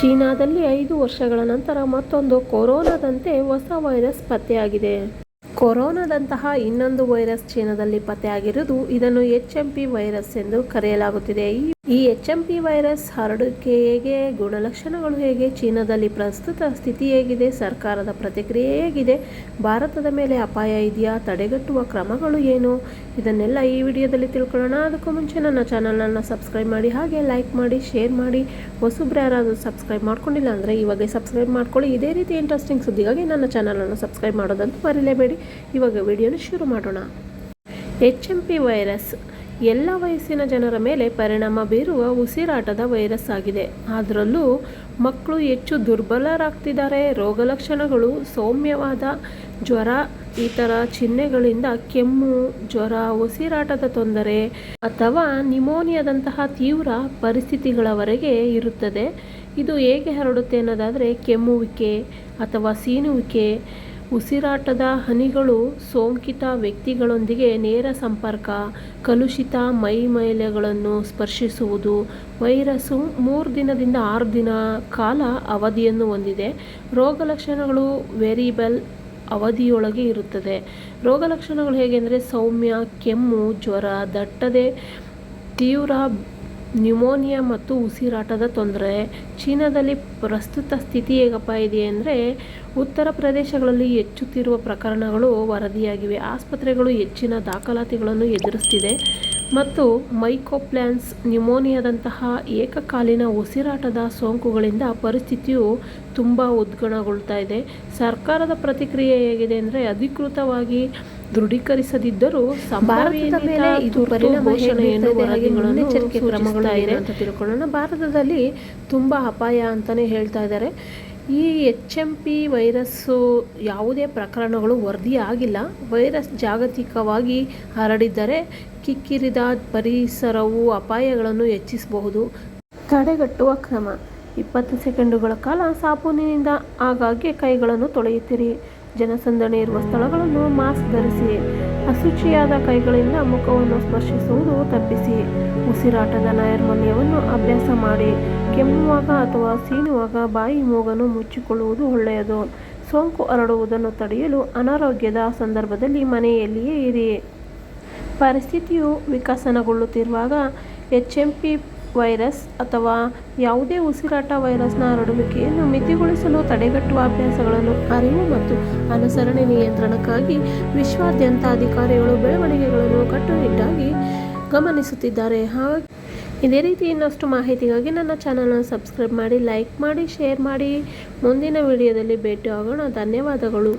ಚೀನಾದಲ್ಲಿ ಐದು ವರ್ಷಗಳ ನಂತರ ಮತ್ತೊಂದು ಕೊರೋನಾದಂತೆ ಹೊಸ ವೈರಸ್ ಪತ್ತೆಯಾಗಿದೆ. ಕೊರೋನಾದಂತಹ ಇನ್ನೊಂದು ವೈರಸ್ ಚೀನಾದಲ್ಲಿ ಪತ್ತೆಯಾಗಿರುವುದು ಇದನ್ನು ಎಚ್ ಎಂ ಪಿ ವೈರಸ್ ಎಂದು ಕರೆಯಲಾಗುತ್ತಿದೆ. ಈ- ಈ ಎಚ್ ಎಂ ಪಿ ವೈರಸ್ ಹರಡುವಿಕೆ ಹೇಗೆ ಗುಣಲಕ್ಷಣಗಳು ಹೇಗೆ? ಚೀನಾದಲ್ಲಿ ಪ್ರಸ್ತುತ ಸ್ಥಿತಿ ಹೇಗಿದೆ? ಸರ್ಕಾರದ ಪ್ರತಿಕ್ರಿಯೆ ಹೇಗಿದೆ? ಭಾರತದ ಮೇಲೆ ಅಪಾಯ ಇದೆಯಾ? ತಡೆಗಟ್ಟುವ ಕ್ರಮಗಳು ಏನು? ಇದನ್ನೆಲ್ಲ ಈ ವಿಡಿಯೋದಲ್ಲಿ ತಿಳ್ಕೊಳ್ಳೋಣ. ಅದಕ್ಕೂ ಮುಂಚೆ ನನ್ನ ಚಾನಲನ್ನು ಸಬ್ಸ್ಕ್ರೈಬ್ ಮಾಡಿ, ಹಾಗೆ ಲೈಕ್ ಮಾಡಿ, ಶೇರ್ ಮಾಡಿ. ಹೊಸಬ್ರು ಯಾರಾದರೂ ಸಬ್ಸ್ಕ್ರೈಬ್ ಮಾಡ್ಕೊಂಡಿಲ್ಲ ಅಂದರೆ ಇವಾಗ ಸಬ್ಸ್ಕ್ರೈಬ್ ಮಾಡ್ಕೊಳ್ಳಿ. ಇದೇ ರೀತಿ ಇಂಟ್ರೆಸ್ಟಿಂಗ್ ಸುದ್ದಿಗಾಗಿ ನನ್ನ ಚಾನಲನ್ನು ಸಬ್ಸ್ಕ್ರೈಬ್ ಮಾಡೋದಂತೂ ಮರಿಲೇಬೇಡಿ. ಇವಾಗ ವಿಡಿಯೋನ ಶುರು ಮಾಡೋಣ. ಎಚ್ ಎಂ ಪಿ ವೈರಸ್ ಎಲ್ಲ ವಯಸ್ಸಿನ ಜನರ ಮೇಲೆ ಪರಿಣಾಮ ಬೀರುವ ಉಸಿರಾಟದ ವೈರಸ್ ಆಗಿದೆ. ಅದರಲ್ಲೂ ಮಕ್ಕಳು ಹೆಚ್ಚು ದುರ್ಬಲರಾಗ್ತಿದ್ದಾರೆ. ರೋಗಲಕ್ಷಣಗಳು ಸೌಮ್ಯವಾದ ಜ್ವರ ಈ ಥರ ಚಿಹ್ನೆಗಳಿಂದ ಕೆಮ್ಮು, ಜ್ವರ, ಉಸಿರಾಟದ ತೊಂದರೆ ಅಥವಾ ನಿಮೋನಿಯಾದಂತಹ ತೀವ್ರ ಪರಿಸ್ಥಿತಿಗಳವರೆಗೆ ಇರುತ್ತದೆ. ಇದು ಹೇಗೆ ಹರಡುತ್ತೆ ಅನ್ನೋದಾದರೆ ಕೆಮ್ಮುವಿಕೆ ಅಥವಾ ಸೀನುವಿಕೆ ಉಸಿರಾಟದ ಹನಿಗಳು ಸೋಂಕಿತ ವ್ಯಕ್ತಿಗಳೊಂದಿಗೆ ನೇರ ಸಂಪರ್ಕ, ಕಲುಷಿತ ಮೈಮೇಲೆಗಳನ್ನು ಸ್ಪರ್ಶಿಸುವುದು, ವೈರಸ್ಸು ಮೂರು ದಿನದಿಂದ ಆರು ದಿನ ಕಾಲ ಅವಧಿಯನ್ನು ಹೊಂದಿದೆ. ರೋಗಲಕ್ಷಣಗಳು ವೇರಿಯಬಲ್ ಅವಧಿಯೊಳಗೆ ಇರುತ್ತದೆ. ರೋಗಲಕ್ಷಣಗಳು ಲಕ್ಷಣಗಳು ಹೇಗೆಂದರೆ ಸೌಮ್ಯ, ಕೆಮ್ಮು, ಜ್ವರ, ದಟ್ಟದೆ ತೀವ್ರ ನ್ಯೂಮೋನಿಯಾ ಮತ್ತು ಉಸಿರಾಟದ ತೊಂದರೆ. ಚೀನಾದಲ್ಲಿ ಪ್ರಸ್ತುತ ಸ್ಥಿತಿ ಹೇಗಪ್ಪ ಇದೆ ಅಂದರೆ, ಉತ್ತರ ಪ್ರದೇಶಗಳಲ್ಲಿ ಹೆಚ್ಚುತ್ತಿರುವ ಪ್ರಕರಣಗಳು ವರದಿಯಾಗಿವೆ. ಆಸ್ಪತ್ರೆಗಳು ಹೆಚ್ಚಿನ ದಾಖಲಾತಿಗಳನ್ನು ಎದುರಿಸ್ತಿದೆ ಮತ್ತು ಮೈಕೋಪ್ಲ್ಯಾನ್ಸ್ ನ್ಯೂಮೋನಿಯಾದಂತಹ ಏಕಕಾಲೀನ ಉಸಿರಾಟದ ಸೋಂಕುಗಳಿಂದ ಪರಿಸ್ಥಿತಿಯು ತುಂಬ ಉದ್ಗಣಗೊಳ್ತಾ ಇದೆ. ಸರ್ಕಾರದ ಪ್ರತಿಕ್ರಿಯೆ ಹೇಗಿದೆ ಅಂದರೆ, ಅಧಿಕೃತವಾಗಿ ದೃಢೀಕರಿಸದಿದ್ದರೂ ಭಾರತದ ಮೇಲೆ ಇದು ಘೋಷಣೆಯನ್ನು ಮುನ್ನೆಚ್ಚರಿಕೆ ಕ್ರಮಗಳು ಇದೆ. ಏನು ಅಂತ ತಿಳ್ಕೊಳ್ಳೋಣ. ಭಾರತದಲ್ಲಿ ತುಂಬ ಅಪಾಯ ಅಂತಲೇ ಹೇಳ್ತಾ ಇದ್ದಾರೆ. ಈ ಎಚ್ ಎಂ ಪಿ ವೈರಸ್ಸು ಯಾವುದೇ ಪ್ರಕರಣಗಳು ವರದಿ ಆಗಿಲ್ಲ. ವೈರಸ್ ಜಾಗತಿಕವಾಗಿ ಹರಡಿದ್ದರೆ ಕಿಕ್ಕಿರಿದ ಪರಿಸರವು ಅಪಾಯಗಳನ್ನು ಹೆಚ್ಚಿಸಬಹುದು. ತಡೆಗಟ್ಟುವ ಕ್ರಮ. ಇಪ್ಪತ್ತು ಸೆಕೆಂಡುಗಳ ಕಾಲ ಸಾಬೂನಿನಿಂದ ಆಗಾಗ್ಗೆ ಕೈಗಳನ್ನು ತೊಳೆಯುತ್ತಿರಿ. ಜನಸಂದಣಿ ಇರುವ ಸ್ಥಳಗಳನ್ನು ಮಾಸ್ಕ್ ಧರಿಸಿ, ಅಶುಚಿಯಾದ ಕೈಗಳಿಂದ ಮುಖವನ್ನು ಸ್ಪರ್ಶಿಸುವುದು ತಪ್ಪಿಸಿ. ಉಸಿರಾಟದ ನೈರ್ಮಲ್ಯವನ್ನು ಅಭ್ಯಾಸ ಮಾಡಿ, ಕೆಮ್ಮುವಾಗ ಅಥವಾ ಸೀನುವಾಗ ಬಾಯಿ ಮೂಗನ್ನು ಮುಚ್ಚಿಕೊಳ್ಳುವುದು ಒಳ್ಳೆಯದು. ಸೋಂಕು ಹರಡುವುದನ್ನು ತಡೆಯಲು ಅನಾರೋಗ್ಯದ ಸಂದರ್ಭದಲ್ಲಿ ಮನೆಯಲ್ಲಿಯೇ ಇರಿ. ಪರಿಸ್ಥಿತಿಯು ವಿಕಸನಗೊಳ್ಳುತ್ತಿರುವಾಗ ಎಚ್ ಎಂ ಪಿ ವೈರಸ್ ಅಥವಾ ಯಾವುದೇ ಉಸಿರಾಟ ವೈರಸ್ನ ಹರಡುವಿಕೆಯನ್ನು ಮಿತಿಗೊಳಿಸಲು ತಡೆಗಟ್ಟುವ ಅಭ್ಯಾಸಗಳನ್ನು ಅರಿವು ಮತ್ತು ಅನುಸರಣೆ ನಿಯಂತ್ರಣಕ್ಕಾಗಿ ವಿಶ್ವಾದ್ಯಂತ ಅಧಿಕಾರಿಗಳು ಬೆಳವಣಿಗೆಗಳನ್ನು ಕಟ್ಟುನಿಟ್ಟಾಗಿ ಗಮನಿಸುತ್ತಿದ್ದಾರೆ. ಹಾಗಾಗಿ ಇದೇ ರೀತಿ ಇನ್ನಷ್ಟು ಮಾಹಿತಿಗಾಗಿ ನನ್ನ ಚಾನಲನ್ನು ಸಬ್ಸ್ಕ್ರೈಬ್ ಮಾಡಿ, ಲೈಕ್ ಮಾಡಿ, ಶೇರ್ ಮಾಡಿ. ಮುಂದಿನ ವಿಡಿಯೋದಲ್ಲಿ ಭೇಟಿ ಆಗೋಣ ಧನ್ಯವಾದಗಳು.